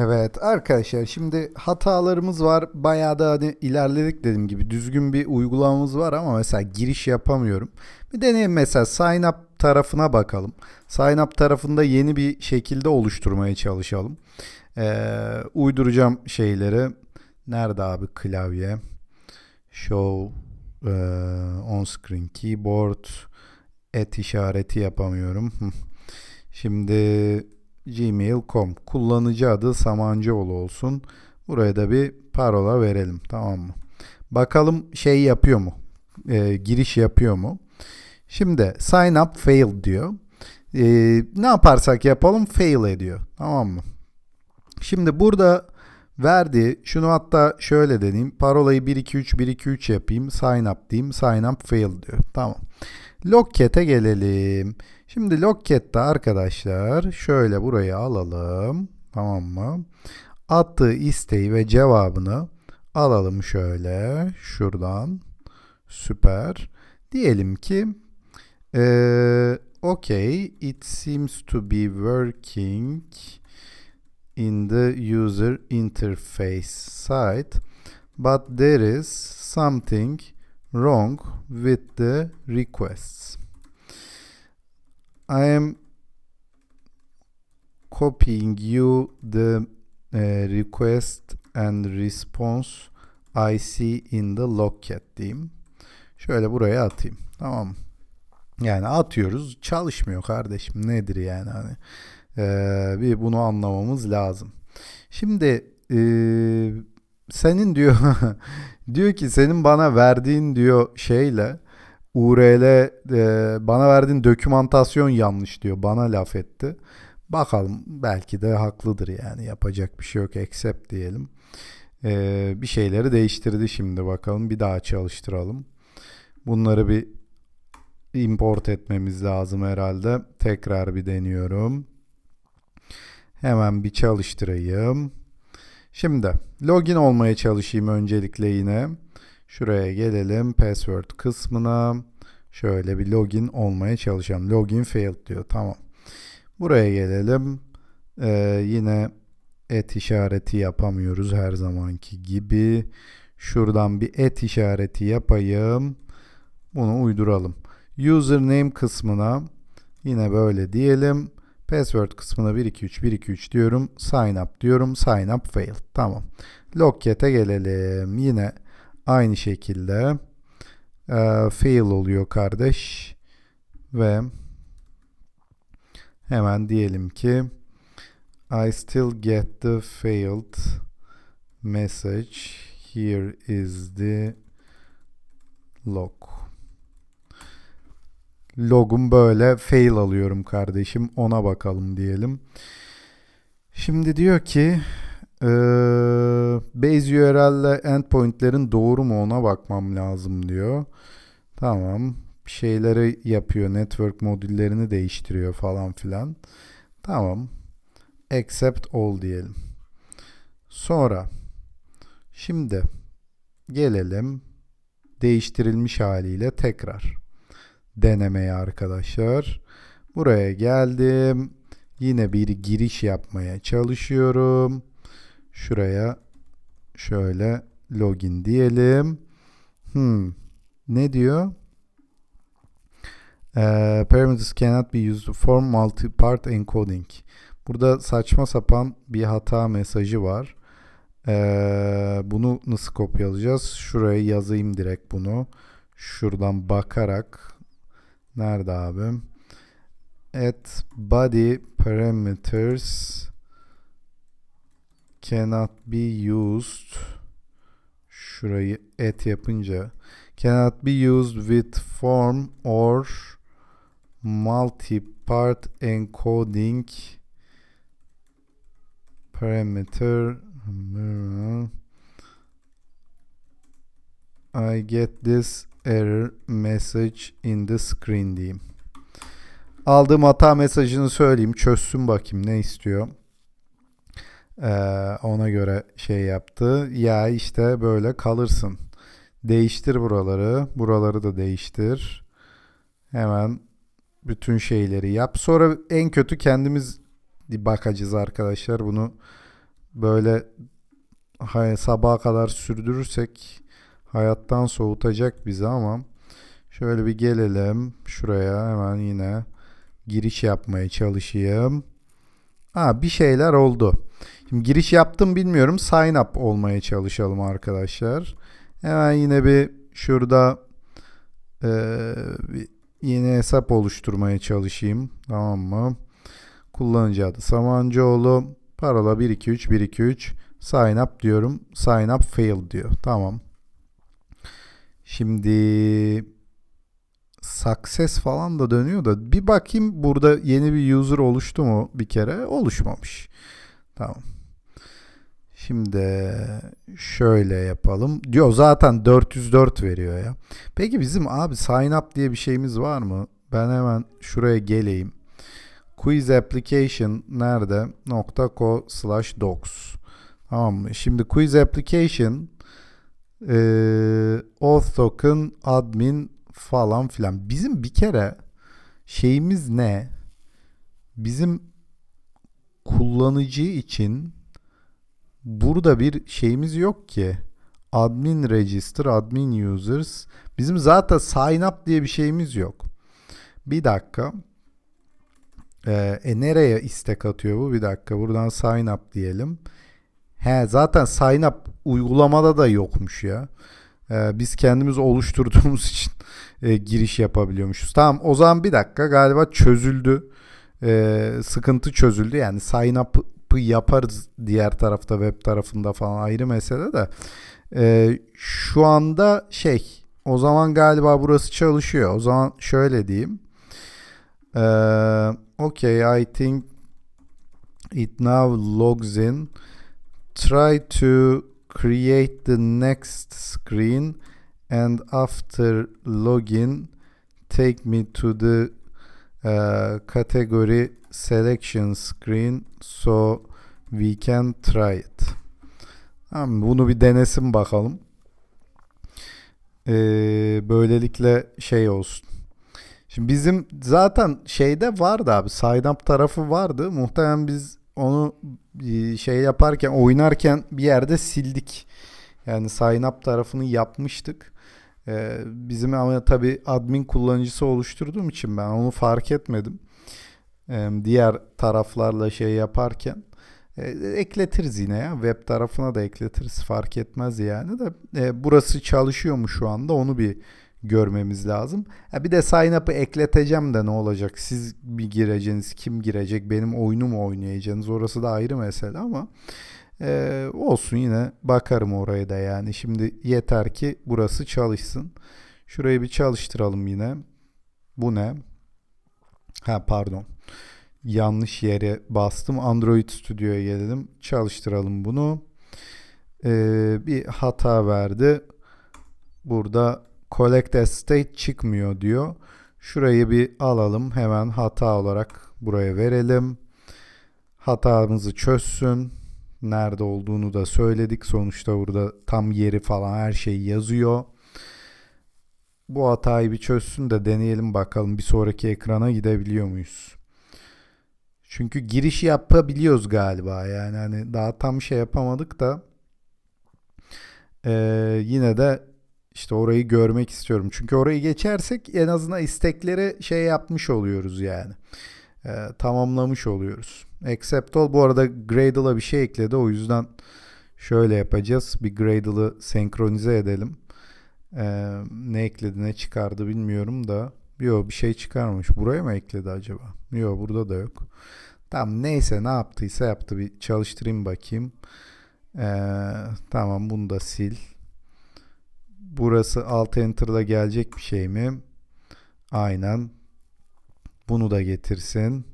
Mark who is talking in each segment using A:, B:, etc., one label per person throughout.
A: Evet arkadaşlar şimdi hatalarımız var. Bayağı da hani ilerledik dediğim gibi düzgün bir uygulamamız var ama mesela giriş yapamıyorum. Bir deneyelim mesela sign up tarafına bakalım. Sign up tarafında yeni bir şekilde oluşturmaya çalışalım. Ee, uyduracağım şeyleri. Nerede abi klavye? Show e, on screen keyboard et işareti yapamıyorum. Şimdi gmail.com kullanıcı adı Samancıoğlu olsun. Buraya da bir parola verelim tamam mı? Bakalım şey yapıyor mu? Ee, giriş yapıyor mu? Şimdi sign up fail diyor. Ee, ne yaparsak yapalım fail ediyor. Tamam mı? Şimdi burada verdiği şunu hatta şöyle deneyeyim. Parolayı 123 123 yapayım. Sign up diyeyim. Sign up fail diyor. Tamam. Logcat'e gelelim. Şimdi Logcat'te arkadaşlar şöyle burayı alalım. Tamam mı? Attığı isteği ve cevabını alalım şöyle şuradan. Süper. Diyelim ki eee okay it seems to be working in the user interface site but there is something wrong with the requests. I am copying you the uh, request and response I see in the logcat diyeyim. Şöyle buraya atayım. Tamam? Yani atıyoruz çalışmıyor kardeşim nedir yani hani Ee, bir bunu anlamamız lazım. Şimdi ee, senin diyor diyor ki senin bana verdiğin diyor şeyle URL e, bana verdiğin dokümantasyon yanlış diyor. Bana laf etti. Bakalım belki de haklıdır yani yapacak bir şey yok accept diyelim. E, bir şeyleri değiştirdi şimdi bakalım bir daha çalıştıralım. Bunları bir import etmemiz lazım herhalde. Tekrar bir deniyorum. Hemen bir çalıştırayım. Şimdi login olmaya çalışayım öncelikle yine. Şuraya gelelim password kısmına. Şöyle bir login olmaya çalışalım. Login failed diyor. Tamam. Buraya gelelim. Ee, yine et işareti yapamıyoruz her zamanki gibi. Şuradan bir et işareti yapayım. Bunu uyduralım. Username kısmına yine böyle diyelim. Password kısmına 123 123 diyorum. Sign up diyorum. Sign up failed. Tamam. Logcat'e gelelim. Yine aynı şekilde e, fail oluyor kardeş. Ve hemen diyelim ki I still get the failed message. Here is the log. Logum böyle fail alıyorum kardeşim. Ona bakalım diyelim. Şimdi diyor ki ee, base URL ile endpointlerin doğru mu ona bakmam lazım diyor. Tamam. Bir şeyleri yapıyor. Network modüllerini değiştiriyor falan filan. Tamam. Accept all diyelim. Sonra şimdi gelelim değiştirilmiş haliyle tekrar denemeye arkadaşlar. Buraya geldim. Yine bir giriş yapmaya çalışıyorum. Şuraya şöyle login diyelim. Hmm. Ne diyor? Uh, parameters cannot be used for multi-part encoding. Burada saçma sapan bir hata mesajı var. Ee, bunu nasıl kopyalayacağız? Şuraya yazayım direkt bunu. Şuradan bakarak nerede abi? At body parameters cannot be used. Şurayı et yapınca. Cannot be used with form or multi-part encoding parameter. I get this error message in the screen diyeyim. Aldığım hata mesajını söyleyeyim. Çözsün bakayım ne istiyor. Ee, ona göre şey yaptı. Ya işte böyle kalırsın. Değiştir buraları. Buraları da değiştir. Hemen bütün şeyleri yap. Sonra en kötü kendimiz bakacağız arkadaşlar. Bunu böyle hay- sabaha kadar sürdürürsek hayattan soğutacak bizi ama şöyle bir gelelim şuraya hemen yine giriş yapmaya çalışayım. Ha bir şeyler oldu. Şimdi giriş yaptım bilmiyorum. Sign up olmaya çalışalım arkadaşlar. Hemen yine bir şurada bir yeni hesap oluşturmaya çalışayım. Tamam mı? Kullanıcı adı Samancıoğlu. Parola 123 123 sign up diyorum. Sign up failed diyor. Tamam. Şimdi success falan da dönüyor da bir bakayım burada yeni bir user oluştu mu bir kere? Oluşmamış. Tamam. Şimdi şöyle yapalım. Diyor zaten 404 veriyor ya. Peki bizim abi sign up diye bir şeyimiz var mı? Ben hemen şuraya geleyim. Quiz application nerede? .co slash docs. Tamam mı? Şimdi quiz application eee auth token admin falan filan. Bizim bir kere şeyimiz ne? Bizim kullanıcı için burada bir şeyimiz yok ki. Admin register, admin users. Bizim zaten sign up diye bir şeyimiz yok. Bir dakika. Ee, e nereye istek atıyor bu? Bir dakika. Buradan sign up diyelim. He zaten sign up uygulamada da yokmuş ya. Ee, biz kendimiz oluşturduğumuz için e, giriş yapabiliyormuşuz. Tamam o zaman bir dakika galiba çözüldü. Ee, sıkıntı çözüldü. Yani sign up'ı yaparız diğer tarafta web tarafında falan ayrı mesele de. Ee, şu anda şey o zaman galiba burası çalışıyor. O zaman şöyle diyeyim. Ee, okay, I think it now logs in. Try to create the next screen and after login take me to the uh, category selection screen so we can try it. Tamam, bunu bir denesin bakalım. Ee, böylelikle şey olsun. Şimdi bizim zaten şeyde vardı abi sign up tarafı vardı. Muhtemelen biz onu e, şey yaparken oynarken bir yerde sildik. Yani sign up tarafını yapmıştık. Ee, bizim ama tabi admin kullanıcısı oluşturduğum için ben onu fark etmedim. Ee, diğer taraflarla şey yaparken e, ekletiriz yine ya web tarafına da ekletiriz fark etmez yani de e, burası çalışıyor mu şu anda onu bir görmemiz lazım. Ha, bir de sign up'ı ekleteceğim de ne olacak? Siz bir gireceksiniz, kim girecek? Benim oyunu mu oynayacaksınız? Orası da ayrı mesele ama e, olsun yine bakarım oraya da yani. Şimdi yeter ki burası çalışsın. Şurayı bir çalıştıralım yine. Bu ne? Ha pardon. Yanlış yere bastım. Android Studio'ya gelelim. Çalıştıralım bunu. Ee, bir hata verdi. Burada collect as state çıkmıyor diyor. Şurayı bir alalım. Hemen hata olarak buraya verelim. Hatamızı çözsün. Nerede olduğunu da söyledik. Sonuçta burada tam yeri falan her şey yazıyor. Bu hatayı bir çözsün de deneyelim bakalım bir sonraki ekrana gidebiliyor muyuz? Çünkü giriş yapabiliyoruz galiba yani hani daha tam şey yapamadık da ee, yine de işte orayı görmek istiyorum. Çünkü orayı geçersek en azından istekleri şey yapmış oluyoruz yani. Ee, tamamlamış oluyoruz. Accept all bu arada Gradle'a bir şey ekledi. O yüzden şöyle yapacağız. Bir Gradle'ı senkronize edelim. Ee, ne ekledi ne çıkardı bilmiyorum da. Yok bir şey çıkarmış. Buraya mı ekledi acaba? Yok burada da yok. Tamam neyse ne yaptıysa yaptı. Bir çalıştırayım bakayım. Ee, tamam bunu da sil. Burası alt enter'la gelecek bir şey mi? Aynen. Bunu da getirsin.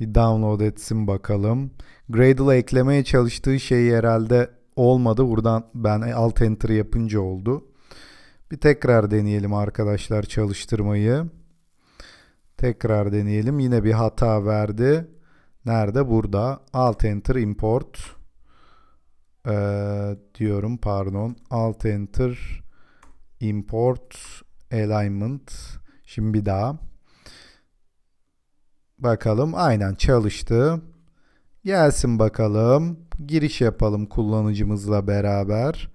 A: Bir download etsin bakalım. Gradle'a eklemeye çalıştığı şey herhalde olmadı. Buradan ben alt enter yapınca oldu. Bir tekrar deneyelim arkadaşlar çalıştırmayı. Tekrar deneyelim. Yine bir hata verdi. Nerede? Burada. Alt enter import. Ee, diyorum pardon. Alt enter import alignment. Şimdi bir daha. Bakalım aynen çalıştı. Gelsin bakalım. giriş yapalım kullanıcımızla beraber.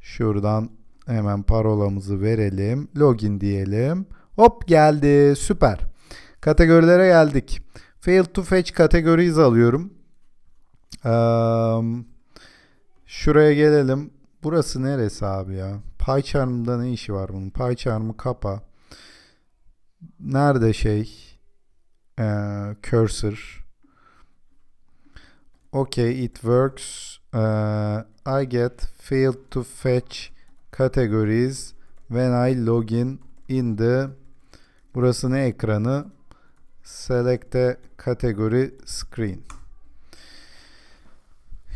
A: Şuradan hemen parolamızı verelim. Login diyelim. Hop geldi. Süper. Kategorilere geldik. Failed to fetch categories alıyorum. Eee, şuraya gelelim. Burası neresi abi ya? PyCharm'da ne işi var bunun? PyCharm'ı kapa. Nerede şey? Eee, cursor. Okay, it works. Uh, I get failed to fetch categories when I login in the burası ne ekranı? Select a category screen.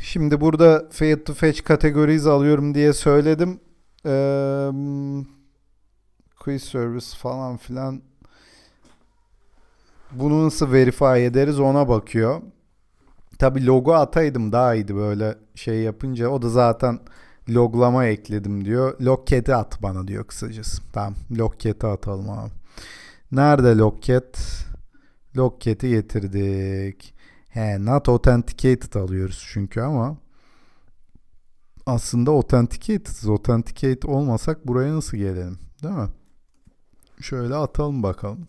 A: Şimdi burada failed to fetch categories alıyorum diye söyledim. Eee quiz service falan filan bunu nasıl verify ederiz ona bakıyor. Tabi logo ataydım daha iyiydi böyle şey yapınca. O da zaten loglama ekledim diyor. Logcat'i at bana diyor kısacası. Tamam logcat'i atalım abi. Nerede logcat? Logcat'i getirdik. He, not authenticated alıyoruz çünkü ama aslında authenticated. Authenticate olmasak buraya nasıl gelelim? Değil mi? Şöyle atalım bakalım.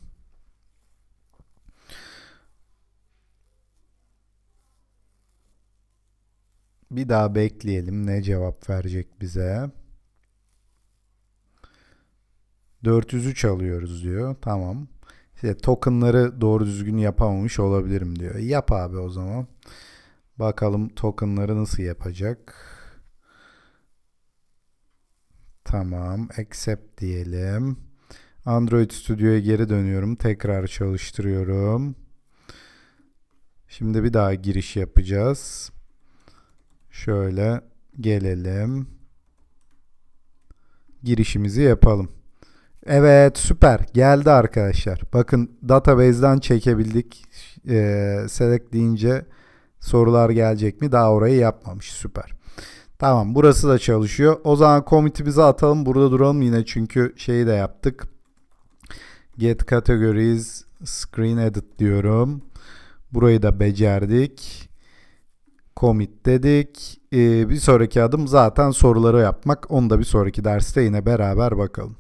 A: Bir daha bekleyelim ne cevap verecek bize. 403 alıyoruz diyor. Tamam. İşte tokenları doğru düzgün yapamamış olabilirim diyor. Yap abi o zaman. Bakalım tokenları nasıl yapacak. Tamam. Accept diyelim. Android Studio'ya geri dönüyorum. Tekrar çalıştırıyorum. Şimdi bir daha giriş yapacağız. Şöyle gelelim. Girişimizi yapalım. Evet süper geldi arkadaşlar. Bakın database'den çekebildik. Ee, select deyince sorular gelecek mi? Daha orayı yapmamış. Süper. Tamam burası da çalışıyor. O zaman commit'imizi atalım. Burada duralım yine çünkü şeyi de yaptık. Get categories screen edit diyorum. Burayı da becerdik commit dedik. Ee, bir sonraki adım zaten soruları yapmak. Onu da bir sonraki derste yine beraber bakalım.